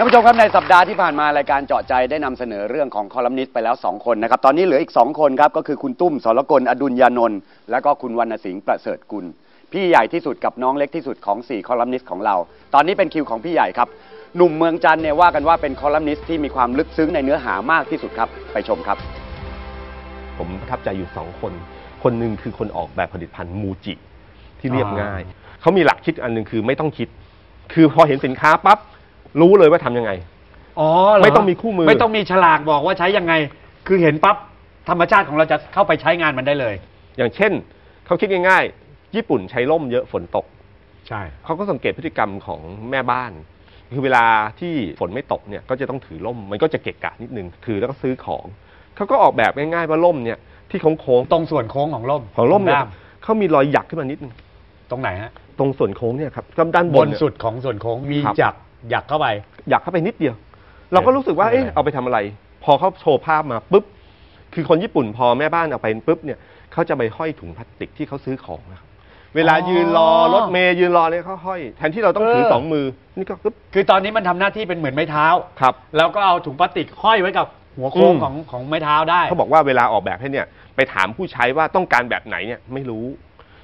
ท่านผู้ชมครับในสัปดาห์ที่ผ่านมารายการเจาะใจได้นำเสนอเรื่องของคอลัมนิสต์ไปแล้ว 2 คนนะครับ ตอนนี้เหลืออีก 2 คนครับ ก็คือคุณตุ้มสรกลอดุลยานนท์และก็คุณวรรณสิงห์ประเสริฐกุล พี่ใหญ่ที่สุดกับน้องเล็กที่สุดของ 4 คอลัมนิสต์ของเรา ตอนนี้เป็นคิวของพี่ใหญ่ครับ หนุ่มเมืองจันทร์เนี่ยว่ากันว่าเป็นคอลัมนิสต์ที่มีความลึกซึ้งในเนื้อหามากที่สุดครับไปชมครับ ผมประทับใจอยู่สองคน คนหนึ่งคือคนออกแบบผลิตภัณฑ์มูจิที่เรียบง่ายเขามีหลักคิดอันหนึ่งคือไม่ต้องคิด คือพอเห็นสินค้าปั๊บ รู้เลยว่าทำยังไง อ๋อเหรไม่ต้องมีคู่มือ ไม่ต้องมีฉลากบอกว่าใช้ยังไง คือเห็นปั๊บธรรมชาติของเราจะเข้าไปใช้งานมันได้เลย อย่างเช่น เขาคิดง่ายๆ ญี่ปุ่นใช้ร่มเยอะฝนตก ใช่ เขาก็สังเกตพฤติกรรมของแม่บ้าน คือเวลาที่ฝนไม่ตกเนี่ยก็จะต้องถือร่ม มันก็จะเกะกะนิดนึง ถือแล้วก็ซื้อของ เขาก็ออกแบบง่ายๆว่าร่มเนี่ยที่โค้งตรงส่วนโค้งของร่มๆของร่มเนี่ยด้าเขามีรอยหยักขึ้นมานิดนึงตรงไหนฮะตรงส่วนโค้งเนี่ยครับก็ด้านบบนนเนี่ย สุดของส่วนโค้งมีครับ จัก หยักเข้าไป อยากเข้าไปนิดเดียว เราก็รู้สึกว่าเออเอ๊ะเอาไปทำอะไร พอเขาโชว์ภาพมาปุ๊บ คือคนญี่ปุ่นพอแม่บ้านเอาไปปุ๊บเนี่ยเขาจะไปห้อยถุงพลาสติกที่เขาซื้อของนะครับเวลายืนรอรถเมย์ยืนรอเนี่ยเขาห้อย แทนที่เราต้องถือสองมือ นี่ก็ปุ๊บคือตอนนี้มันทำหน้าที่เป็นเหมือนไม้เท้า ครับ แล้วก็เอาถุงพลาสติกห้อยไว้กับหัวโค้งอืม ของของไม้เท้าได้ เขาบอกว่าเวลาออกแบบให้เนี่ย ไปถามผู้ใช้ว่าต้องการแบบไหนเนี่ยไม่รู้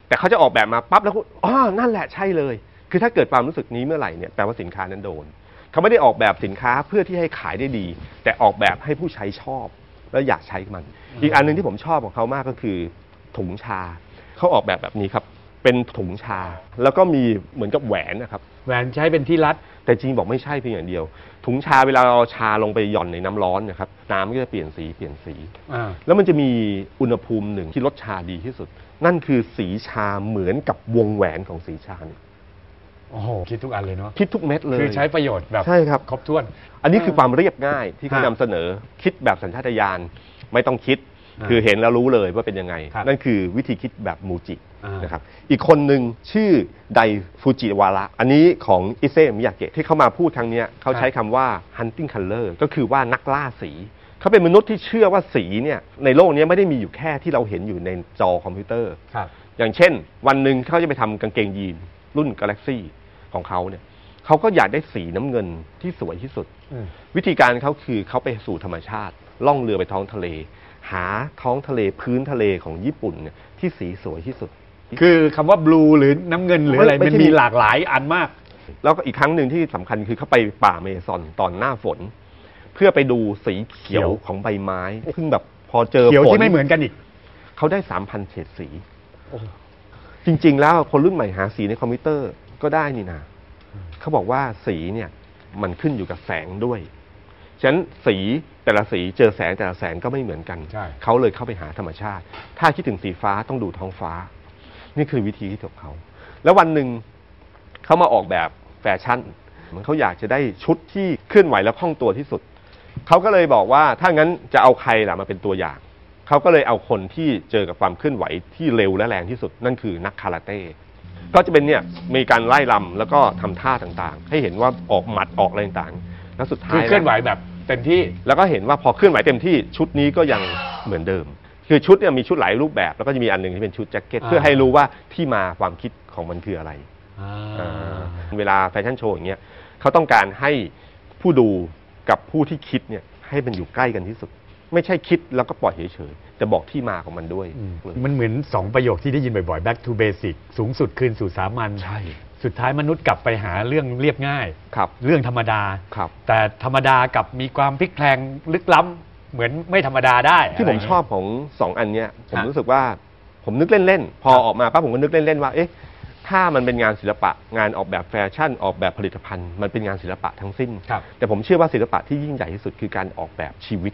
แต่เขาจะออกแบบมาปั๊บแล้วก็อ๋อนั่นแหละใช่เลย คือถ้าเกิดความรู้สึกนี้เมื่อไหร่เนี่ยแปลว่าสินค้านั้นโดน เขาไม่ได้ออกแบบสินค้าเพื่อที่ให้ขายได้ดี แต่ออกแบบให้ผู้ใช้ชอบ แล้วอยากใช้มัน อีกอันหนึ่งที่ผมชอบของเขามากก็คือถุงชา เขาออกแบบแบบนี้ครับ เป็นถุงชา แล้วก็มีเหมือนกับแหวนนะครับ แหวนใช้เป็นที่รัด แต่จริงบอกไม่ใช่เพียงอย่างเดียว ถุงชาเวลาเราเอาชาลงไปหย่อนในน้ำร้อนนะครับ น้ำก็จะเปลี่ยนสีเปลี่ยนสี อ่า แล้วมันจะมีอุณหภูมิหนึ่งที่รสชาดีที่สุด นั่นคือสีชาเหมือนกับวงแหวนของสีชาเนี่ย โอ้โหคิดทุกอันเลยเนาะคิดทุกเม็ดเลย คือใช้ประโยชน์แบบใช่ครับ ครบถ้วน อันนี้คือความเรียบง่ายที่เขาฮะนำเสนอคิดแบบสัญชาตญาณไม่ต้องคิด อ่าคือเห็นแล้วรู้เลยว่าเป็นยังไง ครับนั่นคือวิธีคิดแบบมูจิอ่านนะครับอีกคนหนึ่งชื่อไดฟูจิวาระอันนี้ของอิเซมิยาเกะที่เขามาพูดครั้งเนี้ยเขาใช้คำว่า hunting color ก็คือว่านักล่าสี เขาเป็นมนุษย์ที่เชื่อว่าสีเนี่ยในโลกนี้ไม่ได้มีอยู่แค่ที่เราเห็นอยู่ในจอคอมพิวเตอร์ ครับ อย่างเช่น วันหนึ่งเขาจะไปทำกางเกงยีนรุ่น Galaxy ของเขาเนี่ยเขาก็อยากได้สีน้ำเงินที่สวยที่สุดอืมวิธีการเขาคือเขาไปสู่ธรรมชาติ ล่องเรือไปท้องทะเล หาท้องทะเลพื้นทะเลของญี่ปุ่นเนี่ยที่สีสวยที่สุด คือคำว่าบลูหรือน้ำเงินหรืออะไรไม่มันใช่มีหลากหลายอันมาก แล้วก็อีกครั้งหนึ่งที่สำคัญคือเขาไปป่าเมซอนตอนหน้าฝน เพื่อไปดูสีเขียวเขียวของใบไม้ซึ่งแบบพอเจอเขียวฝนที่ไม่เหมือนกันอีกเขาได้สามพันเฉดสีจริง ๆ แล้วคนรุ่นใหม่หาสีในคอมพิวเตอร์ ก็ได้นี่นะเขาบอกว่าสีเนี่ยมันขึ้นอยู่กับแสงด้วย ฉะนั้นสีแต่ละสีเจอแสงแต่ละแสงก็ไม่เหมือนกัน ใช่ เขาเลยเข้าไปหาธรรมชาติ ถ้าคิดถึงสีฟ้าต้องดูท้องฟ้า นี่คือวิธีคิดของเขา แล้ววันหนึ่งเขามาออกแบบแฟชั่นเหมือนเขาอยากจะได้ชุดที่เคลื่อนไหวและคล่องตัวที่สุด เขาก็เลยบอกว่าถ้างั้นจะเอาใครล่ะมาเป็นตัวอย่าง เขาก็เลยเอาคนที่เจอกับความเคลื่อนไหวที่เร็วและแรงที่สุด นั่นคือนักคาราเต้ ก็จะเป็นเนี่ยมีการไล่ลำแล้วก็ทำท่าต่างๆ ให้เห็นว่าออกหมัดออกอะไรต่างๆแล้วสุดท้ายคือเคลื่อนไหวแบบเต็มที่ แล้วก็เห็นว่าพอเคลื่อนไหวเต็มที่ชุดนี้ก็ยังเหมือนเดิม คือชุดเนี่ยมีชุดหลายรูปแบบแล้วก็จะมีอันหนึ่งที่เป็นชุดแจ็คเก็ตอ่า เพื่อให้รู้ว่าที่มาความคิดของมันคืออะไร อ่าอ่าเวลาแฟชั่นโชว์อย่างเงี้ยเขาต้องการให้ผู้ดูกับผู้ที่คิดเนี่ยให้มันอยู่ใกล้กันที่สุด ไม่ใช่คิดแล้วก็ปล่อยเฉยๆแต่บอกที่มาของมันด้วยอืมมันเหมือนสองประโยคที่ได้ยินบ่อยๆ back to basic สูงสุดคืนสู่สามัญใช่ สุดท้ายมนุษย์กลับไปหาเรื่องเรียบง่าย ครับเรื่องธรรมดา ครับ แต่ธรรมดากับมีความพลิกแพลงลึกล้ำเหมือนไม่ธรรมดาได้ที่ผมะไรย่างชเงี้ยอบของสองอันเนี้ยผมฮะรู้สึกว่าผมนึกเล่นๆ พอครับออกมาปั๊บผมก็นึกเล่นๆว่าเอ๊ะถ้ามันเป็นงานศิลปะ งานออกแบบแฟชั่นออกแบบผลิตภัณฑ์ มันเป็นงานศิลปะทั้งสิ้น ครับ แต่ผมเชื่อว่าศิลปะที่ยิ่งใหญ่ที่สุดคือการออกแบบชีวิต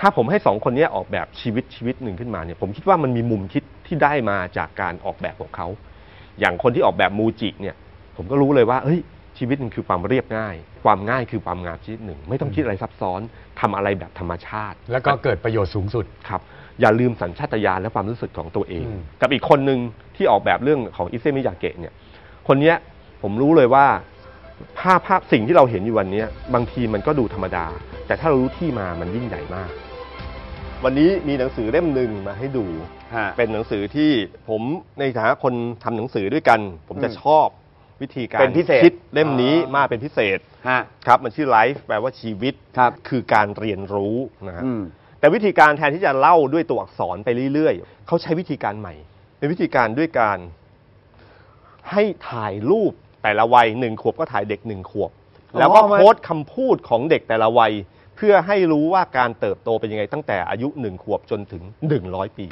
ถ้าผมให้สองคนเนี้ยออกแบบชีวิตชีวิตหนึ่งขึ้นมาเนี่ยผมคิดว่ามันมีมุมคิดที่ได้มาจากการออกแบบของเขา อย่างคนที่ออกแบบมูจิเนี่ย ผมก็รู้เลยว่าเฮ้ยชีวิตมันคือความเรียบง่าย ความง่ายคือความงามชนิดหนึ่ง ไม่ต้องคิดอะไรซับซ้อนทำอะไรแบบธรรมชาติ แล้วก็เกิดประโยชน์สูงสุดครับ อย่าลืมสัญชาตญาณและความรู้สึกของตัวเองอืมกับอีกคนหนึ่งที่ออกแบบเรื่องของอิเซมิยาเกะเนี่ย คนเนี้ยผมรู้เลยว่าภาพภาพสิ่งที่เราเห็นอยู่วันเนี้ยบางทีมันก็ดูธรรมดา แต่ถ้าเรารู้ที่มามันยิ่งใหญ่มาก วันนี้มีหนังสือเล่มหนึ่งมาให้ดู ฮะ เป็นหนังสือที่ผมในฐานะคนทำหนังสือด้วยกัน ผมจะอืมชอบวิธีการเป็นพิเศษ คิดเล่มนี้อ๋อมาเป็นพิเศษฮะ ครับมันชื่อไลฟ์แปลว่าชีวิตครับคือการเรียนรู้นะฮะ อืม แต่วิธีการแทนที่จะเล่าด้วยตัวอักษรไปเรื่อยๆ เขาใช้วิธีการใหม่ เป็นวิธีการด้วยการ ให้ถ่ายรูปแต่ละวัยหนึ่งขวบก็ถ่ายเด็กหนึ่งขวบ แล้วก็อ๋อมันโพสต์คำพูดของเด็กแต่ละวัย เพื่อให้รู้ว่าการเติบโตเป็นยังไงตั้งแต่อายุหนึ่งขวบจนถึงหนึ่งร้อยปี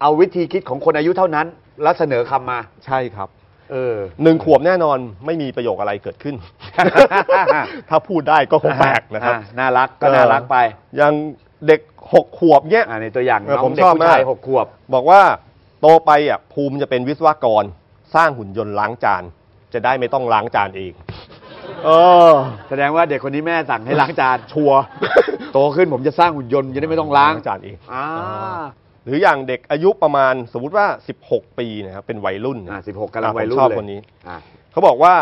เอาวิธีคิดของคนอายุเท่านั้น แล้วเสนอคำมา ใช่ครับ เออ หนึ่งขวบแน่นอนไม่มีประโยคอะไรเกิดขึ้น ถ้าพูดได้ก็คงแปลกนะครับ อ่น่ารักก็น่ารักไปอย่างเด็กหกขวบเนี้ย อ่าในตัวอย่างเออน้องผมเด็กชอบผู้ชายมาก หกขวบ บอกว่าโตไปอะภูมิจะเป็นวิศวกร สร้างหุ่นยนต์ล้างจาน จะได้ไม่ต้องล้างจานเอง เออ แสดงว่าเด็กคนนี้แม่สั่งให้ล้างจานชัวร์ โตขึ้นผมจะสร้างหุ่นยนต์จะได้ไม่ต้องล้างจานเองอ่าหรืออย่างเด็กอายุประมาณสมมุติว่า 16 ปีนะครับเป็นวัยรุ่นอ่านะสิบหกกำลังวัยรุ่นผมชอบเลยคนนี้ อ่า เขาบอกว่า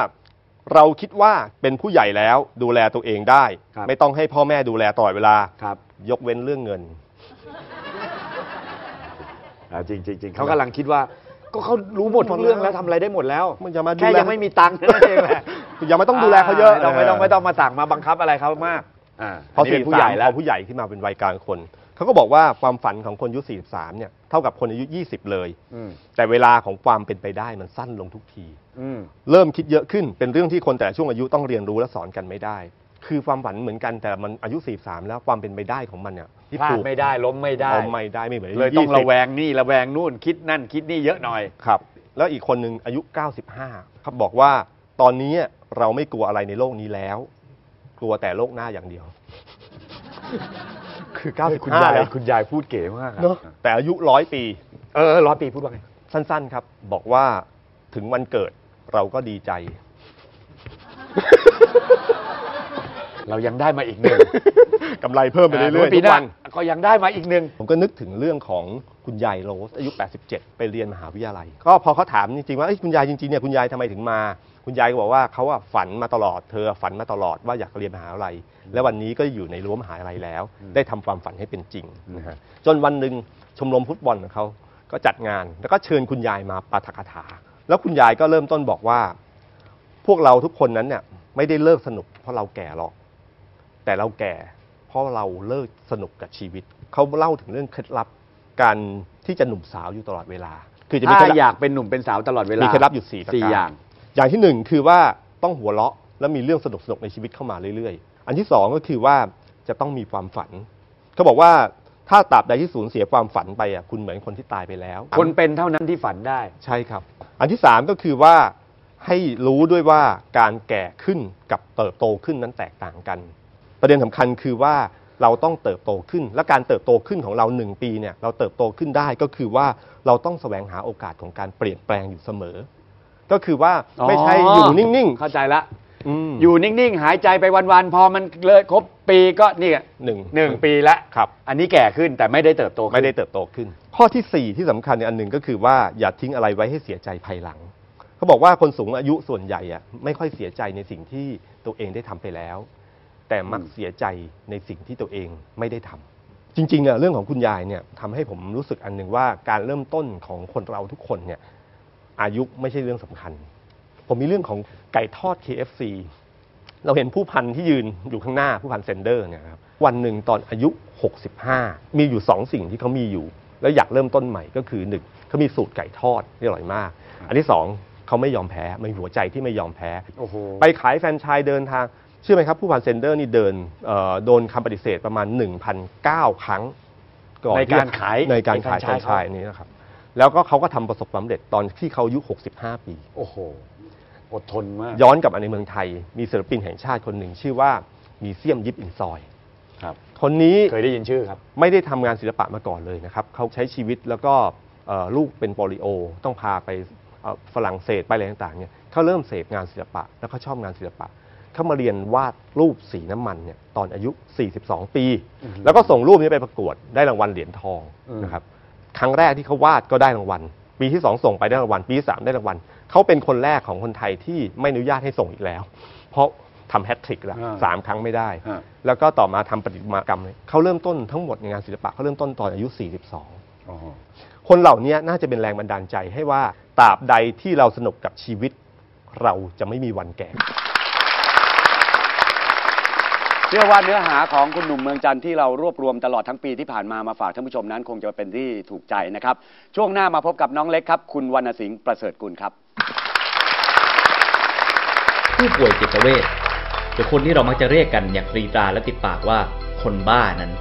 เราคิดว่าเป็นผู้ใหญ่แล้วดูแลตัวเองได้ ครับ ไม่ต้องให้พ่อแม่ดูแลตลอดเวลา ครับ ยกเว้นเรื่องเงิน อ่าจริงจริงจริงเขากำลังคิดว่า ก็เขารู้หมดทุกเรื่องแล้วทำอะไรได้หมดแล้วมันจะมาดูแค่แล ยังไม่มีตังค์แค่นั้นเองแหละอ ย่าไม่ต้องดูแลเขาเยอะไม่ต้องไม่ต้องไม่ต้องมาสั่งมาบังคับอะไรเขามากอ่าพออันนี้สี่เป็นผู้ใหญ่แล้วพอผู้ใหญ่ขึ้นมาเป็นวัยกลางคนเขาก็บอกว่าความฝันของคนอายุ 43 เนี่ยเท่ากับคนอายุ 20 เลยอืมแต่เวลาของความเป็นไปได้มันสั้นลงทุกทีอืมเริ่มคิดเยอะขึ้นเป็นเรื่องที่คนแต่ละช่วงอายุต้องเรียนรู้และสอนกันไม่ได้ คือความฝันเหมือนกันแต่มันอายุ 43 แล้วความเป็นไปได้ของมันเนี่ยที่พลาปดลูกไม่ได้ล้มไม่ได้เอาไม่ได้ไม่เหมือนอาเลยต้อง20ระแวงนี่ระแวงนู่นคิดนั่นคิดนี่เยอะหน่อยครับ แล้วอีกคนหนึ่งอายุ 95ครับบอกว่าตอนนี้ เราไม่กลัวอะไรในโลกนี้แล้ว กลัวแต่โลกหน้าอย่างเดียว คือคุณ95ยายแล้วคุณยายพูดเก๋มากอะเนอะแต่อายุร้อยปี เออร้อยปีพูดว่าไงสั้นๆครับ บอกว่าถึงวันเกิดเราก็ดีใจ เรายังได้มาอีกหนึ่งกำไรเพิ่มไปเรื่อยๆปีทุหกน้าวัน ก็ยังได้มาอีกหนึ่ง ผมก็นึกถึงเรื่องของคุณยายโรสอายุ 87 ไปเรียนมหาวิทยาลัย ก็พอเขาถามจริงๆว่าเอ้ยคุณยายจริงๆเนี่ยคุณยายทำไมถึงมา คุณยายก็บอกว่าเขาอะฝันมาตลอด เธอฝันมาตลอดว่าอยากเรียนมหาวิทยาลัย และวันนี้ก็อยู่ในรั้วมหาวิทยาลัยแล้ว ได้ทำความฝันให้เป็นจริงนะฮะจนวันหนึ่งชมรมฟุตบอลของเขาก็จัดงาน แล้วก็เชิญคุณยายมาปาฐกถา แล้วคุณยายก็เริ่มต้นบอกว่า พวกเราทุกคนนั้นเนี่ยไม่ได้เลิกสนุกเพราะเราแก่หรอก แต่เราแก่เพราะเราเลิกสนุกกับชีวิต เขาเล่าถึงเรื่องเคล็ดลับการที่จะหนุ่มสาวอยู่ตลอดเวลา คือจะมีเคล็ดถ้าลับอยากเป็นหนุ่มเป็นสาวตลอดเวลามีมีเคล็ดลับอยู่สี่ประสี่การอย่าง อย่างที่หนึ่งคือว่าต้องหัวเราะและมีเรื่องสนุกสนุกๆในชีวิตเข้ามาเรื่อยๆ อันที่สองก็คือว่าจะต้องมีความฝัน เขาบอกว่าถ้าตราบใดที่สูญเสียความฝันไปอะคุณเหมือนคนที่ตายไปแล้ว คนเป็นเท่านั้นที่ฝันได้ ใช่ครับ อันที่สามก็คือว่าให้รู้ด้วยว่าการแก่ขึ้นกับเติบโตขึ้นนั้นแตกต่างกัน ประเด็นสำคัญคือว่าเราต้องเติบโตขึ้น และการเติบโตขึ้นของเราหนึ่งปีเนี่ยเราเติบโตขึ้นได้ก็คือว่าเราต้องแสวงหาโอกาสของการเปลี่ยนแปลงอยู่เสมอ ก็คือว่าไม่ใช่อยู่นิ่งเข้าใจละๆอืมอยู่นิ่ง ๆ หายใจไปวัน ๆ พอมันเลยครบปีก็นี่หนึ่งหนึ่งปีละครับ อันนี้แก่ขึ้นแต่ไม่ได้เติบโตขึ้นไม่ได้เติบโตขึ้น ข้อที่ 4 ที่สำคัญในอันหนึ่งก็คือว่าอย่าทิ้งอะไรไว้ให้เสียใจภายหลัง เขาบอกว่าคนสูงอายุส่วนใหญ่อะไม่ค่อยเสียใจในสิ่งที่ตัวเองได้ทำไปแล้ว แต่มักเสียใจในสิ่งที่ตัวเองไม่ได้ทำจริงๆเนี่ยเรื่องของคุณยายเนี่ยทำให้ผมรู้สึกอันหนึ่งว่าการเริ่มต้นของคนเราทุกคนเนี่ยอายุไม่ใช่เรื่องสำคัญ ผมมีเรื่องของไก่ทอด KFC เราเห็นผู้พันที่ยืนอยู่ข้างหน้าผู้พันเซนเดอร์เนี่ยครับวันหนึ่งตอนอายุ 65 มีอยู่สองสิ่งที่เขามีอยู่ แล้วอยากเริ่มต้นใหม่ก็คือหนึ่งเขามีสูตรไก่ทอดที่อร่อยมาก อันที่สองเขาไม่ยอมแพ้มีหัวใจที่ไม่ยอมแพ้ โอ้โห ไปขายแฟรนไชส์เดินทางเชื่อไหมครับผู้พันเซนเดอร์นี่เดินเอ่อโดนคำปฏิเสธประมาณ 1,009 ครั้งก่อนในที่การขายในการขายในแฟแฟรรนนไชไชส์ส์นี้นะครับ แล้วก็เขาก็ทำประสบความสำเร็จตอนที่เขาอายุ 65 ปี โอ้โห อดทนมากย้อนกลับมาในเมืองไทย มีศิลปินแห่งชาติคนหนึ่งชื่อว่ามีเซียมยิปอินซอย ครับ คนนี้เคยได้ยินชื่อครับ ไม่ได้ทำงานศิลปะมาก่อนเลยนะครับ เขาใช้ชีวิตแล้วก็เอ่อลูกเป็นโปลิโอ ต้องพาไปเอ่อฝรั่งเศสไปอะไรต่างๆเนี่ยเขาเริ่มเสพงานศิลปะ แล้วเขาชอบงานศิลปะ เขามาเรียนวาดรูปสีน้ำมันเนี่ยตอนอายุ 42 ปีอือฮึแล้วก็ส่งรูปนี้ไปประกวดได้รางวัลเหรียญทองอืมนะครับครั้งแรกที่เขาวาดก็ได้รางวัล ปีที่สองส่งไปได้รางวัล ปีที่สามได้รางวัลเขาเป็นคนแรกของคนไทยที่ไม่อนุญาตให้ส่งอีกแล้ว เพราะทำแฮตทริกแล้วอ่าสามครั้งไม่ได้ฮะแล้วก็ต่อมาทำประติมากรรมเลยเขาเริ่มต้นทั้งหมดในงานศิลปะเขาเริ่มต้นตอนอายุ 42อ๋อคนเหล่านี้น่าจะเป็นแรงบันดาลใจให้ว่าตราบใดที่เราสนุกกับชีวิต เราจะไม่มีวันแก่ เชื่อว่าเนื้อหาของคุณหนุ่มเมืองจันทร์ที่เรารวบรวมตลอดทั้งปีที่ผ่านมามาฝากท่านผู้ชมนั้น คงจะเป็นที่ถูกใจนะครับ ช่วงหน้ามาพบกับน้องเล็กครับ คุณวรรณสิงห์ประเสริฐกุลครับ ผู้ป่วยจิตเวชหรือคนที่เรามักจะเรียกกันอย่างตรีตราและติดปากว่าคนบ้านั้น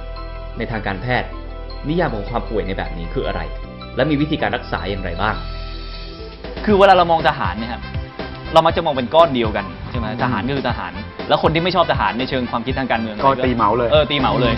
ในทางการแพทย์ นิยามของความป่วยในแบบนี้คืออะไร และมีวิธีการรักษาอย่างไรบ้าง คือเวลาเรามองทหารเนี่ยครับเรามักจะมองเป็นก้อนเดียวกันใช่ไหมทหารก็คือทหาร แล้วคนที่ไม่ชอบทหารในเชิงความคิดทางการเมืองก็ตีเหมาเลย เออตีเหมาเลย